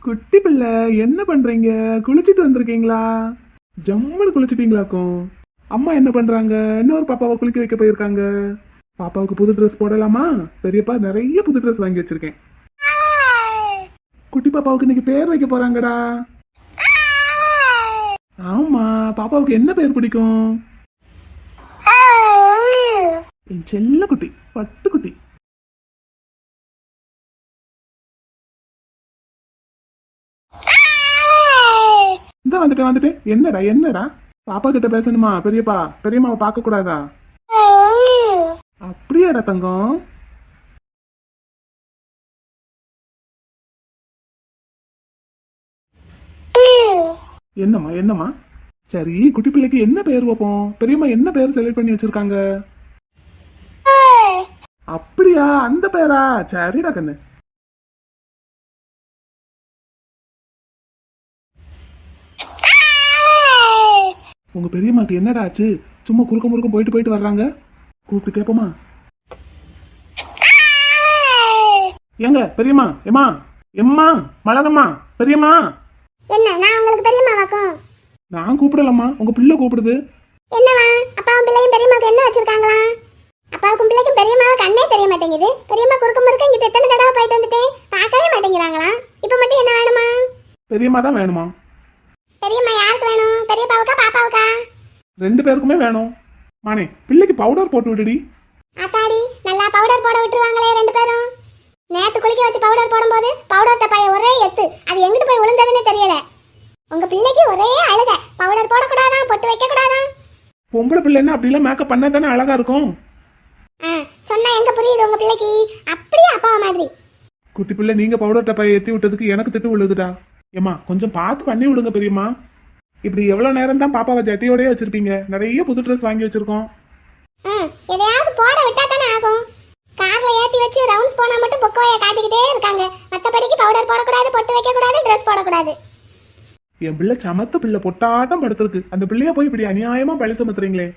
குட்டி பிள்ளை என்ன பண்றீங்க? குளிச்சிட்டு வந்திருக்கீங்களா? ஜம்முன்னு குளிச்சிட்டீங்களாக்கும். அம்மா என்ன பண்றாங்க? இன்னொரு பாப்பாவை குளிக்க வைக்க போயிருக்காங்க. பாப்பாவுக்கு புது ட்ரெஸ் போடலாமா? பெரியப்பா நிறைய புது ட்ரெஸ் வாங்கி வச்சிருக்கேன். குட்டி பாப்பாவுக்கு இன்னைக்கு பேர் வைக்க போறாங்கடா. பாப்பாவுக்கு என்ன பேர் பிடிக்கும்? என் செல்ல குட்டி பட்டுக்குட்டி. இந்த வந்துட்டேன் வந்துட்டேன். என்னடா என்னடா? பாப்பா கிட்ட பேசணுமா? பெரியப்பா பெரியம்மாவை பார்க்க கூடாதா அப்படியாடா தங்கம். என்னம்மா என்னம்மா? சரி குட்டி பிள்ளைக்கு என்ன பேர் வைப்போம்? பெரியம்மா என்ன பேர் செலக்ட் பண்ணி வச்சிருக்காங்க? அப்படியா? அந்த பேரா? சரிடா கண்ணு. உங்க பெரியம்மாக்கு என்னடா ஆச்சு? சும்மா குறுக்க முறுக்க போயிட்டு போயிட்டு வர்றாங்க? கூப்பிட்டு கேப்போமா? ஏங்க பெரியம்மா எம்மா எம்மா மலரம்மா பெரியம்மா? என்ன நான் கூப்பிடலம்மா. உங்க பிள்ளை கூப்பிடுது. என்னவா அப்பாவும் பிள்ளையும் பெரியம்மாவுக்கு என்ன வச்சிருக்காங்களா? அப்பாவுக்கும் பிள்ளைக்கும் பெரியம்மாவை கண்ணே தெரிய மாட்டேங்குது. பெரியம்மா குறுக்க முறுக்க இங்கிட்ட எத்தனை தடவை போயிட்டு வந்துட்டேன்? பார்க்கவே மாட்டேங்கிறாங்களா? இப்போ மட்டும் என்ன வேணுமா? பெரியம்மா தான் வேணுமா? பெரியம்மா யாருக்கு வேணும்? பெரியப்பாவுக்கா பாப்பாவுக்கா? ரெண்டு பேருக்குமே வேணும். மானே பிள்ளைக்கு பவுடர் போட்டு விடுடி. ஆத்தாடி நல்லா பவுடர் போட விட்டுருவாங்களே ரெண்டு பேரும். நேத்து குளிக்க வச்சு பவுடர் போடும்போது பவுடர் டப்பாய ஒரே எத்து. அது எங்கிட்டு போய் விழுந்ததுன்னே தெரியல. உங்க பிள்ளைக்கு ஒரே அழுக. பவுடர் போடக்கூடாதான் பொட்டு வைக்க கூடாதான் பொம்பளை பிள்ளைன்னா அப்படிலாம் மேக்கப் பண்ணா தானே அழகா இருக்கும்? சொன்னா எங்க புரியுது உங்க பிள்ளைக்கு? அப்படியே அப்பாவை மாதிரி. குட்டி பிள்ளை நீங்க பவுடர் டப்பாயை ஏத்தி விட்டதுக்கு எனக்கு திட்டு விழுதுடா ஏம்மா கொஞ்சம் பார்த்து பண்ணி விடுங்க பெரியம்மா. இப்படி எவ்வளவு நேரம் தான் பாப்பாவை ஜட்டியோடய வச்சிருப்பீங்க. நிறைய புது ட்ரெஸ் வாங்கி வச்சிருக்கோம். ம் எதையாவது போட விட்டா தானே ஆகும் கார்ல ஏத்தி வச்சு ரவுண்ட்ஸ் போனா மட்டும் பொக்கோய காட்டிக்கிட்டே இருக்காங்க மத்தபடிக்கு பவுடர் போடக்கூடாது பொட்டு வைக்க கூடாது ட்ரெஸ் போடக்கூடாது என் பிள்ளை சமத்த பிள்ளை பொட்டாட்டம் படுத்திருக்கு. அந்த பிள்ளைய போய் இப்படி அநியாயமா பழி சுமத்துறீங்களே?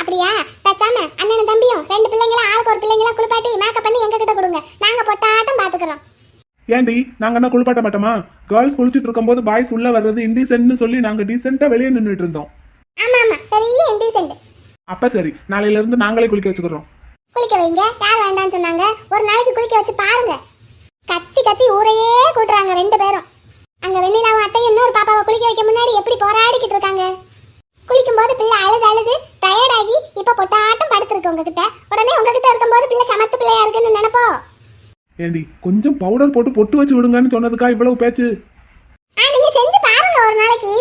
அப்படியா? பேசாம அண்ணனும் தம்பியும் ரெண்டு பிள்ளைங்களும் ஆளுக்கு ஒரு பிள்ளைங்களா குளிப்பாட்டி மேக்கப் பண்ணி எங்க கிட்ட கொடுங்க. நாங்க பொட்டாட்டம் பாத்துக்கிறோம். ஏண்டி நாங்க என்ன குளிப்பாட்ட மாட்டோமா? கேர்ள்ஸ் குளிச்சிட்டு இருக்கும்போது பாய்ஸ் உள்ள வர்றது இன்டீசென்ட்னு சொல்லி நாங்க டீசெண்டா வெளியே நின்றுட்டு இருந்தோம். ஆமா ஆமா பெரிய இன்டீசென்ட் அப்ப சரி நாளையில இருந்து நாங்களே குளிக்க வச்சுக்கிறோம். குளிக்க வைங்க யார் வேண்டாம்னு சொன்னாங்க? ஒரு நாளைக்கு குளிக்க வச்சு பாருங்க. கத்தி கத்தி ஊரையே கூட்டுறாங்க ரெண்டு பேரும் அங்க வெண்ணிலாவும் அத்தையும் இன்னொரு பாப்பாவை குளிக்க வைக்க முன்னாடி எப்படி போராடிக்கிட்டு இருக்காங்க? குளிக்கும் போது பிள்ளை அழுது அழுது டயர்டாகி இப்ப பொட்டாட்டம் படுத்திருக்கு உங்ககிட்ட. உடனே உங்ககிட்ட இருக்கும்போது பிள்ளை சமத்து பிள்ளையா இருக்குன்னு நினைப்போ? ஏண்டி கொஞ்சம் பவுடர் போட்டு பொட்டு வச்சு விடுங்கன்னு சொன்னதுக்கா இவ்வளவு பேச்சு? ஆ நீங்க செஞ்சு பாருங்க ஒரு நாளைக்கு.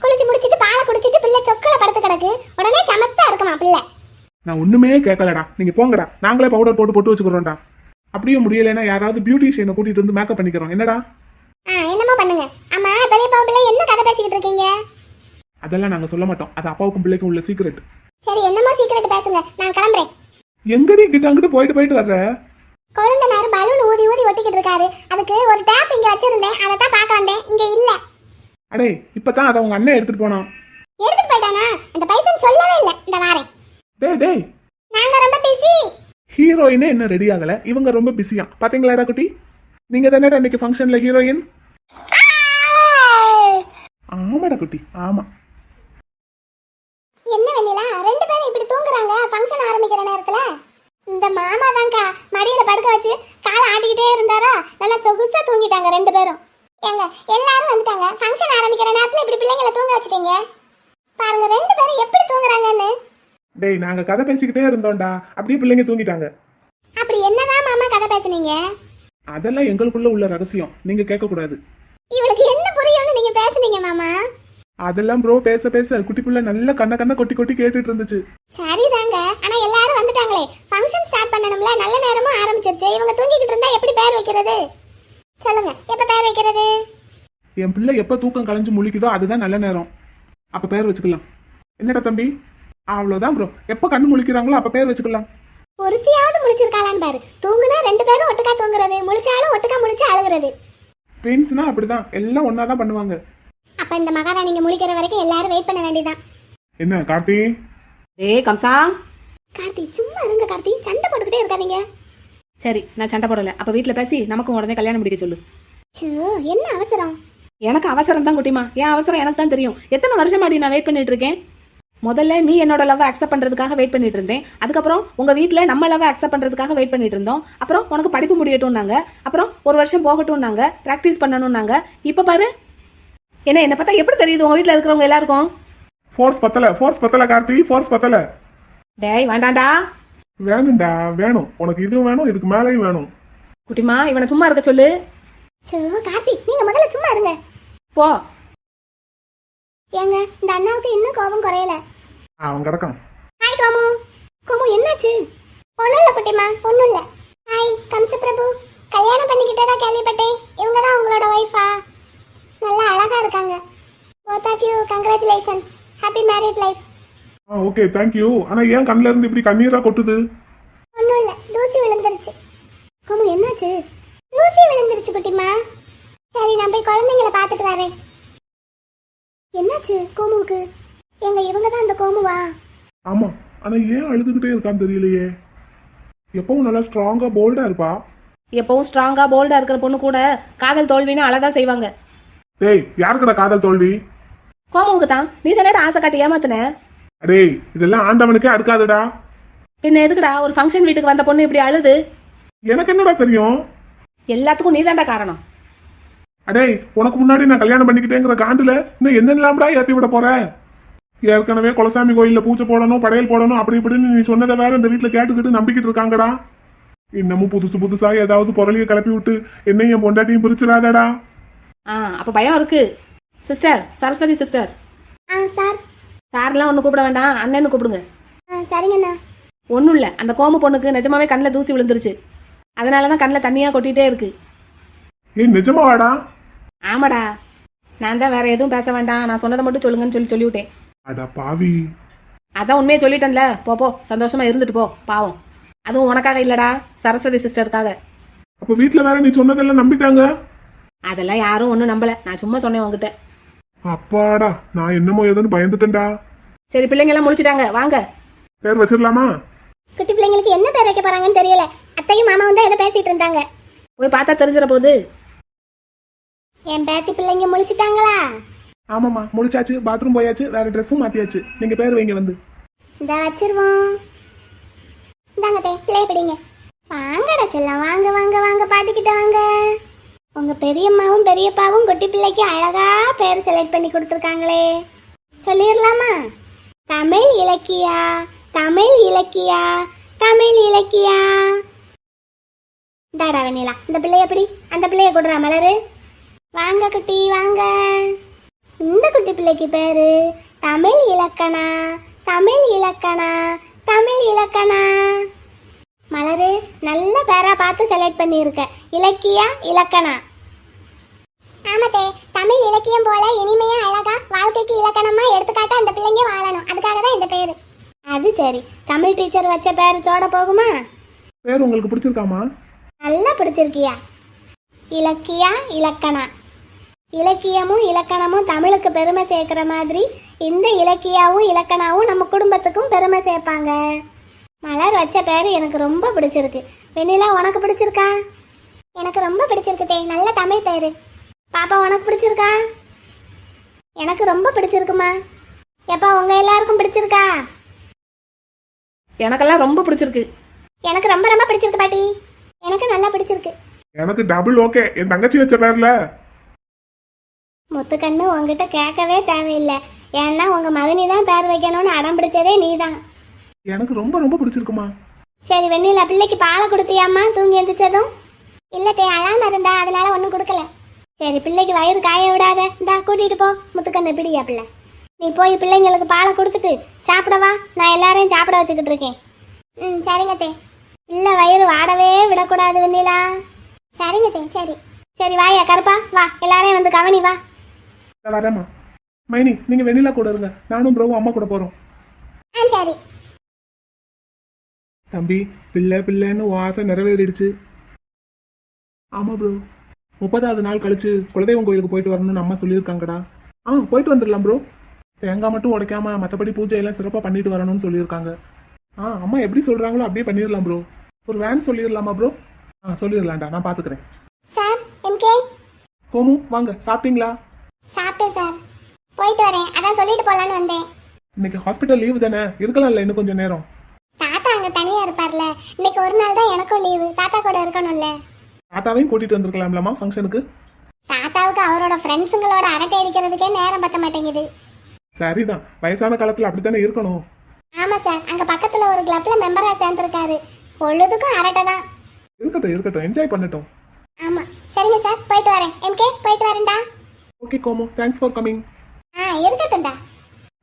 குளிச்சு முடிச்சிட்டு பாலை குடிச்சிட்டு பிள்ளை சொக்குல படுத்து கிடக்கு. உடனே சமத்தா இருக்குமா பிள்ளை? நான் ஒண்ணுமே கேட்கலடா. நீங்க போங்கடா. நாங்களே பவுடர் போட்டு பொட்டு வச்சுக்கிறோம்டா. அப்படியே முடியலைன்னா யாராவது பியூட்டிஷியனை கூட்டிட்டு வந்து மேக்கப் பண்ணிக்கிறோம். என்னடா? ஆ என்னமோ பண்ணுங்க. ஆமா பெரியப்பா பிள்ளை என்ன கதை பேசிக்கிட்டு இருக்கீங்க? அதெல்லாம் நாங்க சொல்ல மாட்டோம். அது அப்பாவுக்கும் பிள்ளைக்கும் உள்ள சீக்ரெட் சரி என்னமோ சீக்கிரட் பேசுங்க. நான் கிளம்புறேன். எங்கடி கிட்ட அங்கிட்டு போயிட்டு போயிட்டு வர்ற? குழந்தைனாரு பலூன் ஊதி ஊதி ஒட்டிக்கிட்டு இருக்காரு. அதுக்கு ஒரு டேப் இங்க வச்சிருந்தேன். அதை தான் பார்க்க வந்தேன். இங்க இல்ல. அடே இப்பதான் அதை உங்க அண்ணன் எடுத்துட்டு போனான். எடுத்துட்டு போயிட்டானா? அந்த பைசன் சொல்லவே இல்ல. இந்த வாரேன். டேய் டேய் நாங்க ரொம்ப பிஸி ஹீரோயினே இன்னும் ரெடி ஆகல. இவங்க ரொம்ப பிஸியா பாத்தீங்களாடா குட்டி நீங்க தானே இன்னைக்கு ஃபங்க்ஷன்ல ஹீரோயின் ஆமாடா குட்டி ஆமா. என்ன வெண்ணிலா ரெண்டு பேரும் இப்படி தூங்குறாங்க? ஃபங்க்ஷன் ஆரம்பிக்கிற நேரத்துல? இந்த மாமா தான்க்கா மடியில படுக்க வச்சு காலை ஆட்டிக்கிட்டே இருந்தாரா? நல்லா சொகுசா தூங்கிட்டாங்க ரெண்டு பேரும். ஏங்க எல்லாரும் வந்துட்டாங்க. ஃபங்க்ஷன் ஆரம்பிக்கிற நேரத்துல இப்படி பிள்ளைங்களை தூங்க வச்சுட்டீங்க? பாருங்க ரெண்டு பேரும் எப்படி தூங்குறாங்கன்னு. டேய் நாங்க கதை பேசிக்கிட்டே இருந்தோம்டா. அப்படியே பிள்ளைங்க தூங்கிட்டாங்க. அப்படி என்னதான் மாமா கதை பேசுனீங்க? அதெல்லாம் எங்களுக்குள்ள உள்ள ரகசியம். நீங்க கேட்க கூடாது இவளுக்கு என்ன புரியும்னு நீங்க பேசுனீங்க மாமா? அதெல்லாம் ப்ரோ பேச பேச. குட்டி பிள்ளை நல்ல கண்ண கண்ண கொட்டி கொட்டி கேட்டுட்டு இருந்துச்சு. சரிதாங்க. ஆனா எல்லாரும் வந்துட்டாங்களே. ஃபங்க்ஷன் ஸ்டார்ட் பண்ணணும்ல. நல்ல நேரமும் ஆரம்பிச்சிருச்சு. இவங்க தூங்கிக்கிட்டு இருந்தா எப்படி பேர் வைக்கிறது? சொல்லுங்க. எப்ப பேர் வைக்கிறது? என் பிள்ளை எப்ப தூக்கம் கலைஞ்சு முழிக்குதோ அதுதான் நல்ல நேரம். அப்ப பேர் வச்சுக்கலாம். என்னடா தம்பி? அவ்வளவுதான் ப்ரோ எப்ப கண்ணு முழிக்கிறாங்களோ அப்ப பேர் வச்சுக்கலாம். ஒருத்தியாவது முழிச்சிருக்காளான்னு பாரு. தூங்குனா ரெண்டு பேரும் ஒட்டுக்கா தூங்குறது. முழிச்சாலும் ஒட்டுக்கா முழிச்சு அழுகுறது. ட்வின்ஸ்னா அப்படிதான். எல்லாம் ஒன்னா தான் பண்ணுவாங்க. அப்ப இந்த மகாராணிங்க முழிக்கிற வரைக்கும் எல்லாரும் வெயிட் பண்ண வேண்டியதான் என்ன கார்த்தி? ஏய் கம்சா. கார்த்தி சும்மா இருங்க கார்த்தி. சண்டை போட்டுக்கிட்டே இருக்காதீங்க. சரி நான் சண்டை போடல. அப்ப வீட்ல பேசி நமக்கும் உடனே கல்யாணம் முடிக்க சொல்லு. சோ என்ன அவசரம்? எனக்கு அவசரம் தான் குட்டிமா. என் அவசரம் எனக்கு தான் தெரியும். எத்தனை வருஷமாடி நான் வெயிட் பண்ணிட்டு இருக்கேன்? முதல்ல நீ என்னோட லவ் அக்செப்ட் பண்றதுக்காக வெயிட் பண்ணிட்டு இருந்தேன். அதுக்கப்புறம் உங்க வீட்ல நம்ம லவ் அக்செப்ட் பண்றதுக்காக வெயிட் பண்ணிட்டு இருந்தோம். அப்புறம் உனக்கு படிப்பு முடியட்டும்னாங்க. அப்புறம் ஒரு வருஷம் போகட்டும்னாங்க. ப்ராக்டிஸ் பண்ணணும்னாங்க. இப்ப பாரு. என்ன என்ன பார்த்தா எப்படி தெரியுது? உங்க வீட்ல இருக்கிறவங்க எல்லாருக்கும்? ஃபோர்ஸ் பத்தல ஃபோர்ஸ் பத்தல கார்த்தி ஃபோர்ஸ் பத்தல. டேய் வேண்டாம்டா வேணும்டா வேணும். உனக்கு இதுவும் வேணும் இதுக்கு மேலேயும் வேணும். குட்டிமா இவனை சும்மா இருக்க சொல்லு. சோ கார்த்தி நீங்க முதல்ல சும்மா இருங்க. போ. ஏங்க இந்த அண்ணாவுக்கு இன்னும் கோபம் குறையல. அவன் கிடக்கான். ஹாய் கோமு. கோமு என்னாச்சு? ஒன்றும் இல்லை குட்டிமா ஒன்றும் இல்லை. ஹாய் கம்ச பிரபு கல்யாணம் பண்ணிக்கிட்டதா கேள்விப்பட்டேன். இவங்க தான் உங்களோட ஒய்ஃபா நல்லா அழகா இருக்காங்க. Both of you congratulation happy married life ah okay thank you ஆனா ஏன் கண்ணுல இருந்து இப்படி கண்ணீரா கொட்டுது? ஒன்றும் இல்லை. தூசி விழுந்துருச்சு. கோமு என்னாச்சு? தூசி விழுந்துருச்சு குட்டிமா சரி நான் போய் குழந்தைங்கள பார்த்துட்டு வரேன். என்னாச்சு கோமுவுக்கு? எங்க இவங்க தான் அந்த கோமுவா? ஆமா ஆனா ஏன் அழுதுகிட்டே இருக்கான்னு தெரியலையே. எப்பவும் நல்லா ஸ்ட்ராங்கா போல்டா இருப்பா. எப்பவும் ஸ்ட்ராங்கா போல்டா இருக்கிற பொண்ணு கூட காதல் தோல்வின்னு அழதான் செய்வாங்க. டேய் யாருக்கடா காதல் தோல்வி? கோமுவுக்கு தான் நீ தானே ஆசை காட்டி ஏமாத்தின? டேய் இதெல்லாம் ஆண்டவனுக்கே அடுக்காதுடா. பின்ன எதுக்குடா? ஒரு ஃபங்க்ஷன் வீட்டுக்கு வந்த பொண்ணு இப்படி அழுது? எனக்கு என்னடா தெரியும்? எல்லாத்துக்கும் நீதான்டா காரணம். அடேய் உனக்கு முன்னாடி நான் கல்யாணம் பண்ணிக்கிட்டேங்கிற காண்டுல இன்னும் என்னெல்லாம்டா ஏத்தி விட போற? ஏற்கனவே குலசாமி கோயில்ல பூஜை போடணும் படையல் போடணும் அப்படி இப்படின்னு நீ சொன்னதை வேற இந்த வீட்டுல கேட்டுக்கிட்டு நம்பிக்கிட்டு இருக்காங்கடா. இன்னமும் புதுசு புதுசா ஏதாவது பொருளைய கிளப்பி விட்டு என்னையும் என் பொண்டாட்டியும் பிரிச்சிடாதடா. ஆ அப்ப பயம் இருக்கு. சிஸ்டர் சரஸ்வதி சிஸ்டர் ஆ சார் சார்லாம் ஒன்று கூப்பிட வேண்டாம். அண்ணன்னு கூப்பிடுங்க. ஆ சரிங்கண்ணா ஒன்றும் இல்லை. அந்த கோமு பொண்ணுக்கு நிஜமாவே கண்ணில் தூசி விழுந்துருச்சு. அதனால தான் கண்ணில் தண்ணியாக கொட்டிகிட்டே இருக்கு. ஏய் நிஜமாவாடா? ஆமாடா. நான் தான் வேற எதுவும் பேச வேண்டாம். நான் சொன்னதை மட்டும் சொல்லுங்கன்னு சொல்லி சொல்லிவிட்டேன். அட பாவி. அதான் உண்மையை சொல்லிட்டேன்ல. போ போ. சந்தோஷமா இருந்துட்டு போ. பாவம். அதுவும் உனக்காக இல்லடா. சரஸ்வதி சிஸ்டருக்காக. அப்ப வீட்டுல வேற நீ சொன்னதெல்லாம் நம்பிட்டாங்க? அதெல்லாம் யாரும் ஒன்றும் நம்பல. நான் சும்மா சொன்னேன் உங்ககிட்ட அப்பாடா. நான் என்னமோ ஏதோன்னு பயந்துட்டேன்டா. சரி பிள்ளைங்க எல்லாம் முடிச்சிட்டாங்க வாங்க. பேர் வச்சிடலாமா? குட்டி பிள்ளைங்களுக்கு என்ன பேர் வைக்க போறாங்கன்னு தெரியல. அத்தையும் மாமாவும் தான் எதை பேசிட்டு இருந்தாங்க. போய் பார்த்தா தெரிஞ்சிட போகுது என் பேத்தி பிள்ளைங்க முழிச்சிட்டாங்களா? ஆமாம்மா முடிச்சாச்சு பாத்ரூம் போயாச்சு வேற ட்ரெஸ்ஸும் மாத்தியாச்சு. நீங்க பேர் வைங்க வந்து. இந்த வச்சிருவோம். இந்தாங்க தே பிள்ளைய பிடிங்க. வாங்கடா செல்லம் வாங்க வாங்க வாங்க பாட்டிக்கிட்ட வாங்க. உங்க பெரியம்மாவும் பெரியப்பாவும் குட்டி பிள்ளைக்கு அழகா பேர் செலக்ட் பண்ணி கொடுத்துருக்காங்களே. சொல்லிடலாமா தமிழ் இலக்கியா தமிழ் இலக்கியா தமிழ் இலக்கியா? தாடா வெண்ணிலா இந்த பிள்ளைய பிடி அந்த பிள்ளைய கொடுறா மலரு. வாங்க குட்டி வாங்க. இந்த குட்டி பிள்ளைக்கு பேரு தமிழ் இலக்கணா தமிழ் இலக்கணா தமிழ் இலக்கணா. மலரு நல்ல பேரா பார்த்து செலக்ட் பண்ணியிருக்க. இலக்கியா இலக்கணா. ஆமாத்தே தமிழ் இலக்கியம் போல இனிமையா அழகா வாழ்க்கைக்கு இலக்கணமா எடுத்துக்காட்ட அந்த பிள்ளைங்க வாழணும். அதுக்காக தான் இந்த பேரு. அது சரி. தமிழ் டீச்சர் வச்ச பேர் சோட போகுமா? பேர் உங்களுக்கு பிடிச்சிருக்காமா? நல்லா பிடிச்சிருக்கியா? இலக்கியா இலக்கணா. இலக்கியமும் இலக்கணமும் தமிழுக்கு பெருமை சேர்க்கிற மாதிரி இந்த இலக்கியாவும் இலக்கணாவும் நம்ம குடும்பத்துக்கும் பெருமை சேர்ப்பாங்க. மலர் வச்ச பேர் எனக்கு ரொம்ப பிடிச்சிருக்கு. வெண்ணிலா உனக்கு பிடிச்சிருக்கா? எனக்கு ரொம்ப பிடிச்சிருக்கு தே நல்ல தமிழ் பேர். பாப்பா உனக்கு பிடிச்சிருக்கா? எனக்கு ரொம்ப பிடிச்சிருக்குமா? எப்பா உங்க எல்லாருக்கும் பிடிச்சிருக்கா? எனக்கெல்லாம் ரொம்ப பிடிச்சிருக்கு. எனக்கு ரொம்ப ரொம்ப பிடிச்சிருக்கு பாட்டி. எனக்கு நல்லா பிடிச்சிருக்கு. எனக்கு டபுள் ஓகே என் தங்கச்சி வச்ச பேர்ல முத்துக்கண்ணு உங்ககிட்ட கேட்கவே தேவையில்லை. ஏன்னா உங்க மதனி தான் பேர் வைக்கணும்னு அடம் பிடிச்சதே நீதான். எனக்கு ரொம்ப ரொம்ப பிடிச்சிருக்குமா? சரி வெண்ணிலா பிள்ளைக்கு பாலை கொடுத்தியாம்மா தூங்கி எந்திரிச்சதும்? இல்ல தே அழாம இருந்தா அதனால ஒன்றும் கொடுக்கல. சரி பிள்ளைக்கு வயிறு காய விடாத. இந்தா கூட்டிட்டு போ. முத்துக்கண்ணு பிடியா பிள்ளை. நீ போய் பிள்ளைங்களுக்கு பாலை கொடுத்துட்டு சாப்பிடவா நான் எல்லாரையும் சாப்பிட வச்சுக்கிட்டு இருக்கேன். ம் சரிங்க தே. பிள்ளை வயிறு வாடவே விடக்கூடாது வெண்ணிலா. சரிங்க தே சரி. சரி வாயா கருப்பா வா. எல்லாரையும் வந்து கவனி வா. வரேம்மா. மைனி நீங்க வெண்ணிலா கூட இருங்க. நானும் ப்ரோவும் அம்மா கூட போறோம். சரி. தம்பி பிள்ளை பிள்ளைன்னு உன் ஆசை நிறைவேறிடுச்சு. ஆமா ப்ரோ. முப்பதாவது நாள் கழிச்சு குலதெய்வம் கோயிலுக்கு போயிட்டு வரணும்னு அம்மா சொல்லியிருக்காங்கடா. ஆ போயிட்டு வந்துடலாம் ப்ரோ. தேங்காய் மட்டும் உடைக்காம மற்றபடி பூஜை எல்லாம் சிறப்பாக பண்ணிட்டு வரணும்னு சொல்லியிருக்காங்க. ஆ அம்மா எப்படி சொல்கிறாங்களோ அப்படியே பண்ணிடலாம் ப்ரோ. ஒரு வேன் சொல்லிடலாமா ப்ரோ? ஆ சொல்லிடலாம்டா. நான் பார்த்துக்கிறேன் கோமு வாங்க. சாப்பிட்டீங்களா? சாப்பிட்டேன் சார். போயிட்டு வரேன். அதான் சொல்லிட்டு போலான்னு வந்தேன். இன்னைக்கு ஹாஸ்பிட்டல் லீவு தானே? இருக்கலாம்ல இன்னும் கொஞ்சம் நேரம். தாத்தா அங்க தனியா இருப்பார்ல. இன்னைக்கு ஒரு நாள் தான் எனக்கும் லீவு தாத்தா கூட இருக்கணும்ல. தாத்தாவையும் கூட்டிட்டு வந்திருக்கலாம்லம்மா ஃபங்க்ஷனுக்கு தாத்தாவுக்கு அவரோட ஃப்ரெண்ட்ஸுங்களோட அரட்டை அடிக்கிறதுக்கே நேரம் பத்த மாட்டேங்குது. சரிதான். வயசான காலத்தில் அப்படித்தானே இருக்கணும். ஆமா சார். அங்க பக்கத்துல ஒரு கிளப்ல மெம்பரா சேர்ந்திருக்காரு. பொழுதுக்கும் அரட்டை தான். இருக்கட்டும் இருக்கட்டும். என்ஜாய் பண்ணட்டும். ஆமா. சரிங்க சார். போயிட்டு வரேன். எம்கே போயிட்டு வரேன்டா. Okay Komu thanks for coming ஆ இருக்கட்டும்டா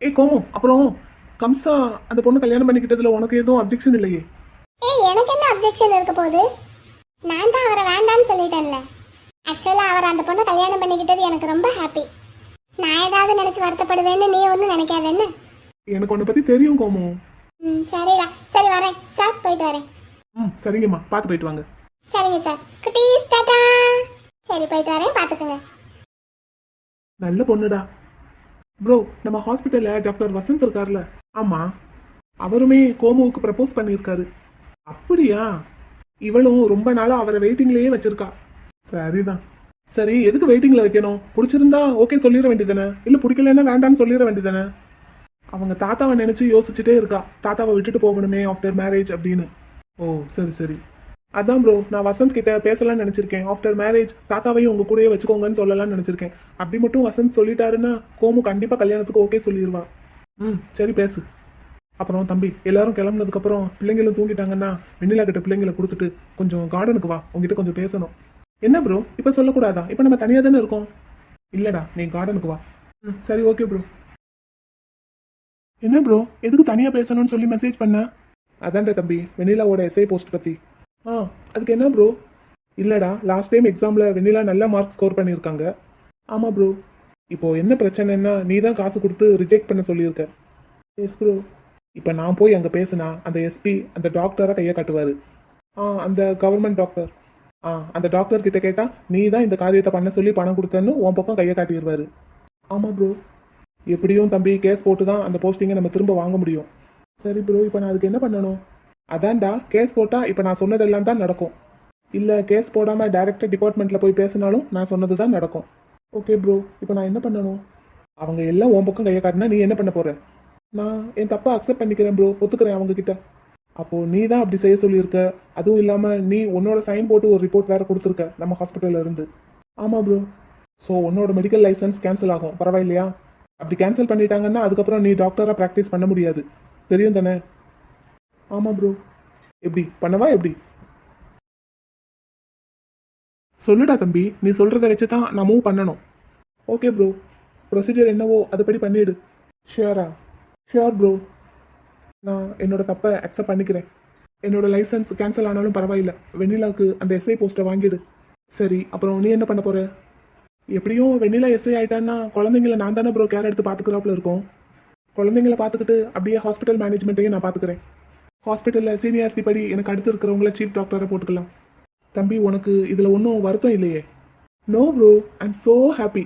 ஏய் கோமு அப்புறம் கம்சா அந்த பொண்ணு கல்யாணம் பண்ணிக்கிட்டதுல உனக்கு எதுவும் அப்ஜெக்ஷன் இல்லையே? ஏய் எனக்கு என்ன அப்ஜெக்ஷன் இருக்க போகுது? நான் தான் அவரை வேண்டாம்னு சொல்லிட்டேன்ல. ஆக்சுவலா அவர் அந்த பொண்ணை கல்யாணம் பண்ணிக்கிட்டது எனக்கு ரொம்ப ஹாப்பி நான் ஏதாவது நினைச்சு வருத்தப்படுவேன்னு நீ ஒன்றும் நினைக்காத என்ன? எனக்கு உன்னை பத்தி தெரியும் கோமு ம் சரிடா. சரி வரேன். சார் போயிட்டு வரேன். ம் சரிங்கம்மா. பார்த்து போயிட்டு வாங்க. சரிங்க சார் குட்டீஸ் டாடா. சரி போயிட்டு வரேன். பார்த்துக்குங்க. நல்ல பொண்ணுடா. ப்ரோ நம்ம ஹாஸ்பிட்டல்ல டாக்டர் வசந்த் இருக்கார்ல. ஆமா. அவருமே கோமுவுக்கு ப்ரப்போஸ் பண்ணியிருக்காரு. அப்படியா? இவளும் ரொம்ப நாளா அவரை வெயிட்டிங்லயே வச்சிருக்கா. சரிதான். சரி எதுக்கு வெயிட்டிங்ல வைக்கணும்? பிடிச்சிருந்தா ஓகே சொல்லிட வேண்டியதானே இல்ல பிடிக்கலன்னா வேண்டாம்னு சொல்லிட வேண்டியதானே அவங்க தாத்தாவை நினைச்சு யோசிச்சுட்டே இருக்கா. தாத்தாவை விட்டுட்டு போகணுமே ஆஃப்டர் மேரேஜ் அப்படின்னு. ஓ சரி சரி. அதான் ப்ரோ நான் வசந்த் கிட்ட பேசலாம்னு நினச்சிருக்கேன். ஆஃப்டர் மேரேஜ் தாத்தாவையும் உங்க கூடயே வச்சுக்கோங்கன்னு சொல்லலாம்னு நினச்சிருக்கேன். அப்படி மட்டும் வசந்த் சொல்லிட்டாருன்னா கோமு கண்டிப்பாக கல்யாணத்துக்கு ஓகே சொல்லிடுவா ம் சரி பேசு. அப்புறம் தம்பி எல்லாரும் கிளம்புனதுக்கப்புறம் பிள்ளைங்களும் தூங்கிட்டாங்கன்னா வெண்ணிலா கிட்ட பிள்ளைங்களை கொடுத்துட்டு கொஞ்சம் கார்டனுக்கு வா. உங்ககிட்ட கொஞ்சம் பேசணும். என்ன ப்ரோ இப்போ சொல்லக்கூடாதா? இப்போ நம்ம தனியாக தானே இருக்கோம்? இல்லடா நீ கார்டனுக்கு வா. ம் சரி ஓகே ப்ரோ என்ன ப்ரோ எதுக்கு தனியாக பேசணும்னு சொல்லி மெசேஜ் பண்ண? அதான்டா தம்பி வெண்ணிலாவோட எஸ்ஐ போஸ்ட் பற்றி ஆ அதுக்கு என்ன ப்ரோ இல்லைடா லாஸ்ட் டைம் எக்ஸாமில் வெண்ணிலா நல்ல மார்க் ஸ்கோர் பண்ணியிருக்காங்க. ஆமாம் ப்ரோ இப்போது என்ன பிரச்சனைன்னா நீ தான் காசு கொடுத்து ரிஜெக்ட் பண்ண சொல்லியிருக்க. எஸ் ப்ரோ இப்போ நான் போய் அங்கே பேசினா அந்த எஸ்பி அந்த டாக்டரை கையை காட்டுவார். ஆ அந்த கவர்மெண்ட் டாக்டர் ஆ அந்த டாக்டர் கிட்ட கேட்டால் நீ தான் இந்த காரியத்தை பண்ண சொல்லி பணம் கொடுத்தன்னு உன் பக்கம் கையை காட்டிடுவார் ஆமாம் ப்ரோ எப்படியும் தம்பி கேஸ் போட்டு தான் அந்த போஸ்டிங்கை நம்ம திரும்ப வாங்க முடியும். சரி ப்ரோ இப்போ நான் அதுக்கு என்ன பண்ணணும்? அதான்டா கேஸ் போட்டால் இப்போ நான் சொன்னதெல்லாம் தான் நடக்கும். இல்லை கேஸ் போடாமல் டைரக்டாக டிபார்ட்மெண்ட்டில் போய் பேசினாலும் நான் சொன்னது தான் நடக்கும். ஓகே ப்ரோ இப்போ நான் என்ன பண்ணணும்? அவங்க எல்லாம் உன் பக்கம் கையை காட்டினா நீ என்ன பண்ண போற? நான் என் தப்பை அக்செப்ட் பண்ணிக்கிறேன் ப்ரோ ஒத்துக்கிறேன் அவங்க கிட்ட அப்போ நீ தான் அப்படி செய்ய சொல்லியிருக்க. அதுவும் இல்லாமல் நீ உன்னோட சைன் போட்டு ஒரு ரிப்போர்ட் வேற கொடுத்துருக்க நம்ம ஹாஸ்பிட்டல்ல இருந்து. ஆமாம் ப்ரோ ஸோ உன்னோட மெடிக்கல் லைசன்ஸ் கேன்சல் ஆகும். பரவாயில்லையா? அப்படி கேன்சல் பண்ணிட்டாங்கன்னா அதுக்கப்புறம் நீ டாக்டராக ப்ராக்டிஸ் பண்ண முடியாது. தெரியும் தானே? ஆமாம் ப்ரோ எப்படி? பண்ணவா எப்படி? சொல்லுடா தம்பி. நீ சொல்கிறத வச்சு தான் நான் மூவ் பண்ணணும். ஓகே ப்ரோ ப்ரொசீஜர் என்னவோ அதுபடி பண்ணிடு. ஷியோரா ஷியோர் ப்ரோ நான் என்னோட தப்பை அக்செப்ட் பண்ணிக்கிறேன். என்னோட லைசன்ஸ் கேன்சல் ஆனாலும் பரவாயில்ல. வெண்ணிலாவுக்கு அந்த எஸ்ஐ போஸ்ட்டை வாங்கிடு. சரி அப்புறம் நீ என்ன பண்ண போகிற எப்படியும் வெண்ணிலா எஸ்ஐ ஆயிட்டான்னா குழந்தைங்கள நான் தானே ப்ரோ கேர் எடுத்து பார்த்துக்கிறாப்புல இருக்கோம். குழந்தைங்கள பார்த்துக்கிட்டு அப்படியே ஹாஸ்பிட்டல் மேனேஜ்மெண்ட்டையும் நான் பார்த்துக்கிறேன். ஹாஸ்பிட்டலில் சீனியாரிட்டி படி எனக்கு அடுத்து இருக்கிறவங்கள சீஃப் டாக்டரை போட்டுக்கலாம். தம்பி உனக்கு இதில் ஒன்றும் வருத்தம் இல்லையே? No bro I'm so happy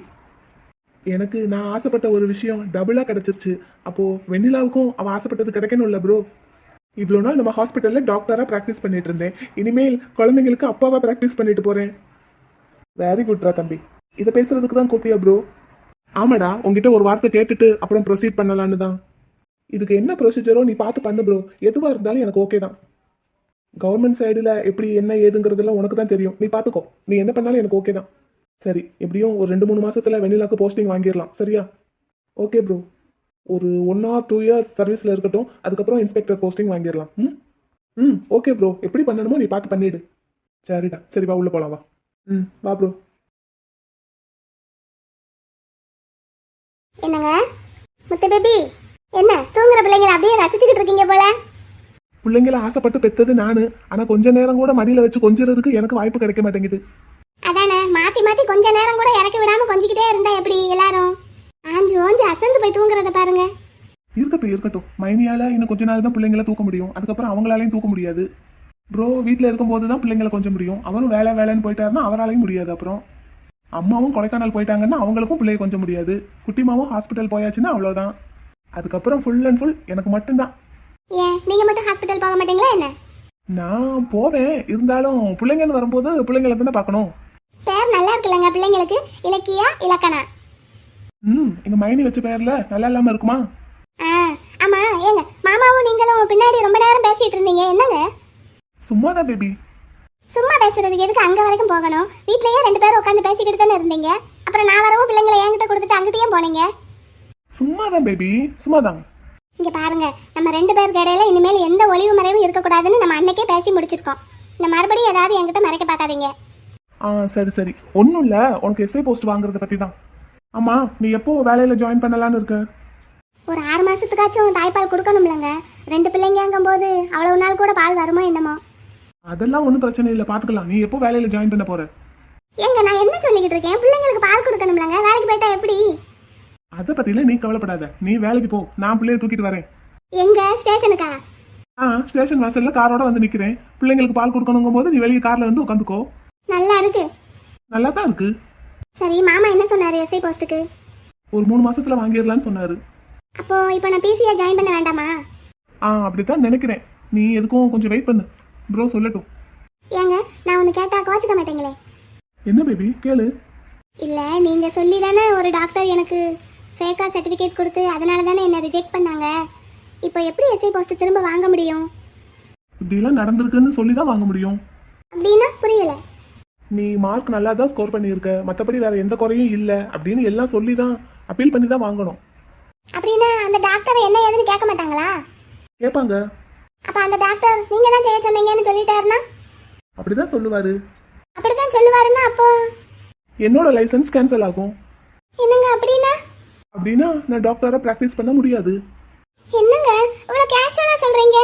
எனக்கு நான் ஆசைப்பட்ட ஒரு விஷயம் டபுளாக கிடச்சிருச்சு. அப்போது வெண்ணிலாவுக்கும் அவள் ஆசைப்பட்டது கிடைக்கணும்ல ப்ரோ இவ்வளோ நாள் நம்ம ஹாஸ்பிட்டலில் டாக்டராக ப்ராக்டிஸ் பண்ணிட்டு இருந்தேன். இனிமேல் குழந்தைங்களுக்கு அப்பாவாக ப்ராக்டிஸ் பண்ணிட்டு போகிறேன் வெரி குட்ரா தம்பி. இதை பேசுறதுக்கு தான் கூப்பியா ப்ரோ ஆமாடா உங்ககிட்ட ஒரு வார்த்தை கேட்டுட்டு அப்புறம் ப்ரொசீட் பண்ணலான்னு தான். இதுக்கு என்ன ப்ரொசீஜரோ நீ பார்த்து பண்ணு ப்ரோ எதுவாக இருந்தாலும் எனக்கு ஓகே தான். கவர்மெண்ட் சைடில் எப்படி என்ன ஏதுங்கிறதெல்லாம் உனக்கு தான் தெரியும். நீ பார்த்துக்கோ. நீ என்ன பண்ணாலும் எனக்கு ஓகே தான். சரி எப்படியும் ஒரு ரெண்டு மூணு மாதத்தில் வெண்ணிலாக்கு போஸ்டிங் வாங்கிடலாம். சரியா? ஓகே ப்ரோ ஒரு ஒன் ஆர் டூ இயர்ஸ் சர்வீஸில் இருக்கட்டும். அதுக்கப்புறம் இன்ஸ்பெக்டர் போஸ்டிங் வாங்கிடலாம். ம்? ம் ஓகே ப்ரோ எப்படி பண்ணணுமோ நீ பார்த்து பண்ணிடு. சரிடா. சரி வா உள்ளே போகலாம் வா. ம் வா ப்ரோ என்னங்க? முத்த பேபி என்ன தூங்குற பிள்ளைங்களை அப்படியே ரசிச்சுக்கிட்டு இருக்கீங்க போல? பிள்ளைங்கள ஆசைப்பட்டு பெத்தது நானு. ஆனா கொஞ்ச நேரம் கூட மடியில வச்சு கொஞ்சறதுக்கு எனக்கு வாய்ப்பு கிடைக்க மாட்டேங்குது. அதானே மாத்தி மாத்தி கொஞ்ச நேரம் கூட இறக்கி விடாம கொஞ்சிக்கிட்டே இருந்தா எப்படி எல்லாரும்? ஆஞ்சு ஓஞ்சு அசந்து போய் தூங்குறத பாருங்க. இருக்கட்டும் இருக்கட்டும். மைனியால இன்னும் கொஞ்ச நாள் தான் பிள்ளைங்கள தூக்க முடியும். அதுக்கப்புறம் அவங்களாலையும் தூக்க முடியாது. ப்ரோ வீட்டில் இருக்கும்போது தான் பிள்ளைங்களை கொஞ்சம் முடியும். அவரும் வேலை வேலைன்னு போயிட்டாருன்னா அவராலையும் முடியாது அப்புறம். அம்மாவும் கொடைக்கானல் போயிட்டாங்கன்னா அவங்களுக்கும் பிள்ளைய கொஞ்சம் முடியாது. குட்டிமாவும் ஹாஸ்பிட்டல் போயாச்சுன்னா அவ்வளோதான் அதுக்கப்புறம் ஃபுல் அண்ட் ஃபுல் எனக்கு மட்டும்தான். ஏன்? நீங்க மட்டும் ஹாஸ்பிட்டல் போக மாட்டீங்களா என்ன? நான் போவேன். இருந்தாலும் பிள்ளைங்கன்னு வரும்போது பிள்ளைங்களை தானே பார்க்கணும். பேர் நல்லா இருக்குல்லங்க பிள்ளைங்களுக்கு. இலக்கியா இலக்கணா? ம் எங்கள் மைனி வச்ச பேரில் நல்லா இல்லாமல் இருக்குமா? ஆ ஆமா. ஏங்க மாமாவும் நீங்களும் பின்னாடி ரொம்ப நேரம் பேசிட்டு இருந்தீங்க. என்னங்க? சும்மா தான் பேபி சும்மா பேசுறதுக்கு எதுக்கு அங்க வரைக்கும் போகணும்? வீட்லயே ரெண்டு பேரும் உட்காந்து பேசிக்கிட்டு தானே இருந்தீங்க. அப்புறம் நான் வரவும் பிள்ளைங்களை என்கிட்ட கொடுத்துட்டு அங்கிட்டயே போனீங்க. சும்மா தான் பேபி சும்மா தான் இங்க பாருங்க நம்ம ரெண்டு பேருக்கு இடையில இனிமேல் எந்த ஒளிவு மறைவும் இருக்கக்கூடாதுன்னு நம்ம அன்னைக்கே பேசி முடிச்சிருக்கோம். இந்த மறுபடியும் ஏதாவது என்கிட்ட மறைக்க பார்க்காதீங்க. ஆ சரி சரி. ஒன்றும் இல்லை. உனக்கு எஸ்ஐ போஸ்ட் வாங்குறத பற்றி தான் ஆமாம் நீ எப்போ வேலையில் ஜாயின் பண்ணலான்னு இருக்க? ஒரு ஆறு மாசத்துக்காச்சும் தாய்ப்பால் கொடுக்கணும்லங்க. ரெண்டு பிள்ளைங்கங்கும் போது அவ்வளவு நாள் கூட பால் வருமோ என்னமோ? அதெல்லாம் ஒன்றும் பிரச்சனை இல்லை. பார்த்துக்கலாம் நீ எப்போ வேலையில் ஜாயின் பண்ண போற? ஏங்க நான் என்ன சொல்லிக்கிட்டு இருக்கேன்? பிள்ளைங்களுக்கு பால் கொடுக்கணும்லங்க. வேலைக்கு போயிட்டா எப்படி? அதை பற்றிலாம் நீ கவலைப்படாத. நீ வேலைக்கு போ. நான் பிள்ளைய தூக்கிட்டு வரேன். எங்க? ஸ்டேஷனுக்கா? ஆ ஸ்டேஷன் வாசல்ல காரோட வந்து நிற்கிறேன் பிள்ளைங்களுக்கு பால் கொடுக்கணுங்கும் போது நீ வெளியே காரில் வந்து உட்காந்துக்கோ நல்லா இருக்கு. நல்லா தான் இருக்கு. சரி மாமா என்ன சொன்னாரு எஸ்ஐ போஸ்ட்டுக்கு ஒரு மூணு மாசத்துல வாங்கிடலான்னு சொன்னாரு. அப்போ இப்போ நான் பிசிஏ ஜாயின் பண்ண வேண்டாமா? ஆ அப்படித்தான் நினைக்கிறேன். நீ எதுக்கும் கொஞ்சம் வெயிட் பண்ணு. ப்ரோ சொல்லட்டும். ஏங்க நான் ஒன்று கேட்டா கோச்சிக்க மாட்டேங்களே. என்ன பேபி கேளு. இல்லை நீங்கள் சொல்லி தானே ஒரு டாக்டர் எனக்கு ஃபேக்காக சர்டிஃபிகேட் கொடுத்து அதனால தானே என்னை ரிஜெக்ட் பண்ணாங்க. இப்போ எப்படி எஸ்ஐ போஸ்ட் திரும்ப வாங்க முடியும்? இப்படிலாம் நடந்திருக்குன்னு சொல்லி தான் வாங்க முடியும். அப்படின்னா புரியல. நீ மார்க் நல்லா தான் ஸ்கோர் பண்ணியிருக்க. மற்றபடி வேற எந்த குறையும் இல்லை. அப்படின்னு எல்லாம் சொல்லி தான் அப்பீல் பண்ணி தான் வாங்கணும். அப்படின்னா அந்த டாக்டர் என்ன ஏதுன்னு கேட்க மாட்டாங்களா? கேட்பாங்க. அப்போ அந்த டாக்டர் நீங்கள் தான் செய்ய சொன்னீங்கன்னு சொல்லிட்டாருன்னா? அப்படிதான் சொல்லுவாரு. அப்படிதான் சொல்லுவாருன்னா அப்போ? என்னோட லைசன்ஸ் கேன்சல் ஆகும். என்னங்க அப்படின்னா? அப்படின்னா நான் டாக்டரா ப்ராக்டிஸ் பண்ண முடியாது. என்னங்க? இவ்வளோ கேஷுவலாக சொல்கிறீங்க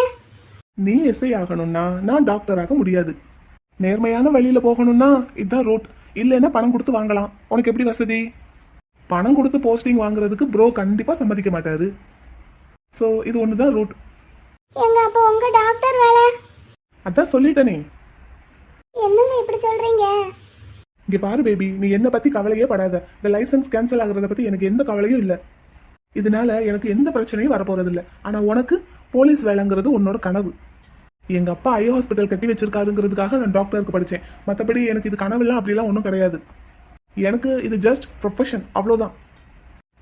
நீ எஸ்ஐ ஆகணும்னா நான் டாக்டர் ஆக முடியாது. நேர்மையான வழியில போகணும்னா இதுதான் ரூட் இல்லைன்னா பணம் கொடுத்து வாங்கலாம். உனக்கு எப்படி வசதி? பணம் கொடுத்து போஸ்டிங் வாங்குறதுக்கு ப்ரோ கண்டிப்பா சம்மதிக்க மாட்டாரு. ஸோ இது ஒன்று தான் ரூட் எங்க அப்போ உங்கள் டாக்டர் வேலை? அதான் சொல்லிட்டேனே. என்னங்க இப்படி சொல்கிறீங்க இங்க பாரு பேபி நீ என்ன பத்தி கவலையே படாத. இந்த லைசன்ஸ் கேன்சல் ஆகுறத பத்தி எனக்கு எந்த கவலையும் இல்லை. இதனால எனக்கு எந்த பிரச்சனையும் வரப்போறது இல்லை ஆனா உனக்கு போலீஸ் வேலைங்கிறது உன்னோட கனவு. எங்க அப்பா ஐ ஹாஸ்பிட்டல் கட்டி வச்சிருக்காருங்கிறதுக்காக நான் டாக்டருக்கு படித்தேன் மற்றபடி எனக்கு இது கனவுலாம் அப்படிலாம் ஒன்றும் கிடையாது. எனக்கு இது ஜஸ்ட் ப்ரொஃபஷன் அவ்வளோதான்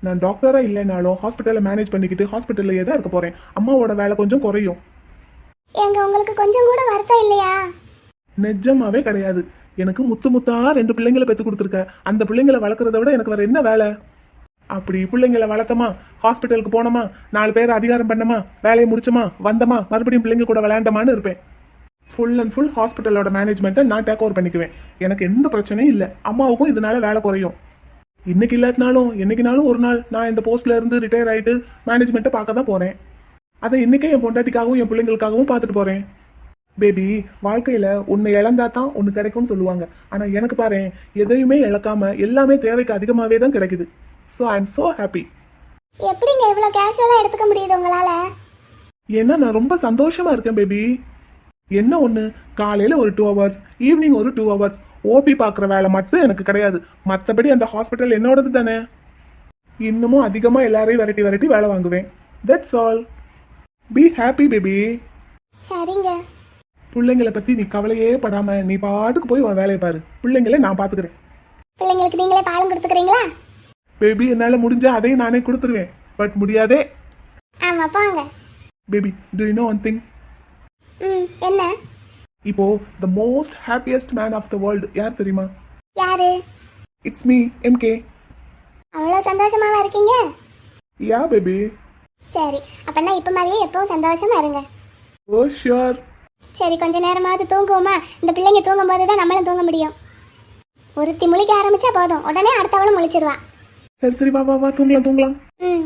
நான் டாக்டராக இல்லைனாலும் ஹாஸ்பிட்டலை மேனேஜ் பண்ணிக்கிட்டு ஹாஸ்பிட்டல்லையே தான் இருக்க போகிறேன் அம்மாவோட வேலை கொஞ்சம் குறையும். எங்க உங்களுக்கு கொஞ்சம் கூட வருத்தம் இல்லையா? நிஜமாவே கிடையாது. எனக்கு முத்து முத்தா ரெண்டு பிள்ளைங்களை பெற்று கொடுத்துருக்க. அந்த பிள்ளைங்களை வளர்க்குறத விட எனக்கு வேற என்ன வேலை? அப்படி பிள்ளைங்களை வளர்த்தமா? ஹாஸ்பிட்டலுக்கு போனோமா? நாலு பேர் அதிகாரம் பண்ணமா? வேலையை முடிச்சோமா? வந்தமா? மறுபடியும் பிள்ளைங்க கூட விளையாண்டமான்னு இருப்பேன். ஃபுல் அண்ட் ஃபுல் ஹாஸ்பிட்டலோட மேனேஜ்மெண்ட்டை நான் டேக் ஓவர் பண்ணிக்குவேன். எனக்கு எந்த பிரச்சனையும் இல்லை. அம்மாவுக்கும் இதனால வேலை குறையும். இன்னைக்கு இல்லாட்டினாலும் என்னைக்குனாலும் ஒரு நாள் நான் இந்த போஸ்ட்ல இருந்து ரிட்டையர் ஆயிட்டு மேனேஜ்மெண்ட்டை பார்க்க தான் போறேன். அதை இன்னைக்கே என் பொண்டாட்டிக்காகவும் என் பிள்ளைங்களுக்காகவும் பார்த்துட்டு போறேன். பேபி வாழ்க்கையில உன்னை இழந்தா தான் ஒன்று கிடைக்கும்னு சொல்லுவாங்க. ஆனா எனக்கு பாரு எதையுமே இழக்காம எல்லாமே தேவைக்கு அதிகமாவே தான் கிடைக்குது. So I am so happy எப்படிங்க இவ்வளோ கேஷுவலாக எடுத்துக்க முடியுது உங்களால்? ஏன்னா நான் ரொம்ப சந்தோஷமா இருக்கேன் பேபி என்ன ஒன்று காலையில் ஒரு டூ ஹவர்ஸ் ஈவினிங் ஒரு டூ ஹவர்ஸ் ஓபி பார்க்குற வேலை மட்டும் எனக்கு கிடையாது. மற்றபடி அந்த ஹாஸ்பிட்டல் என்னோடது தானே. இன்னமும் அதிகமாக எல்லாரையும் விரட்டி விரட்டி வேலை வாங்குவேன். That's all be happy baby சரிங்க. பிள்ளைங்களை பற்றி நீ கவலையே படாம நீ பாட்டுக்கு போய் உன் வேலையை பாரு. பிள்ளைங்களை நான் பார்த்துக்கிறேன் பிள்ளைங்களுக்கு நீங்களே பாலும் கொடுத்துக்கிறீங்களா? பேபி என்னால் முடிஞ்சா அதையும் நானே கொடுத்துருவேன். பட் முடியாதே. ஆமாம் போங்க. Baby do you know one thing hmm என்ன? இப்போ the most happiest man of the world யார் தெரியுமா? யாரு? இட்ஸ் மீ எம்கே அவ்வளோ சந்தோஷமாவா இருக்கீங்க? யா பேபி சரி அப்பன்னா இப்போ மாதிரியே எப்பவும் சந்தோஷமா இருங்க. ஓ ஷியோர் சரி கொஞ்ச நேரமாவது தூங்குவோமா? இந்த பிள்ளைங்க தூங்கும் போது தான் நம்மளும் தூங்க முடியும். ஒருத்தி முழிக்க ஆரம்பிச்சா போதும். உடனே அடுத்தவளும் முழிச்சிருவா. சரி சரி வா வா வா தூங்கலாம் தூங்கலாம். ம்.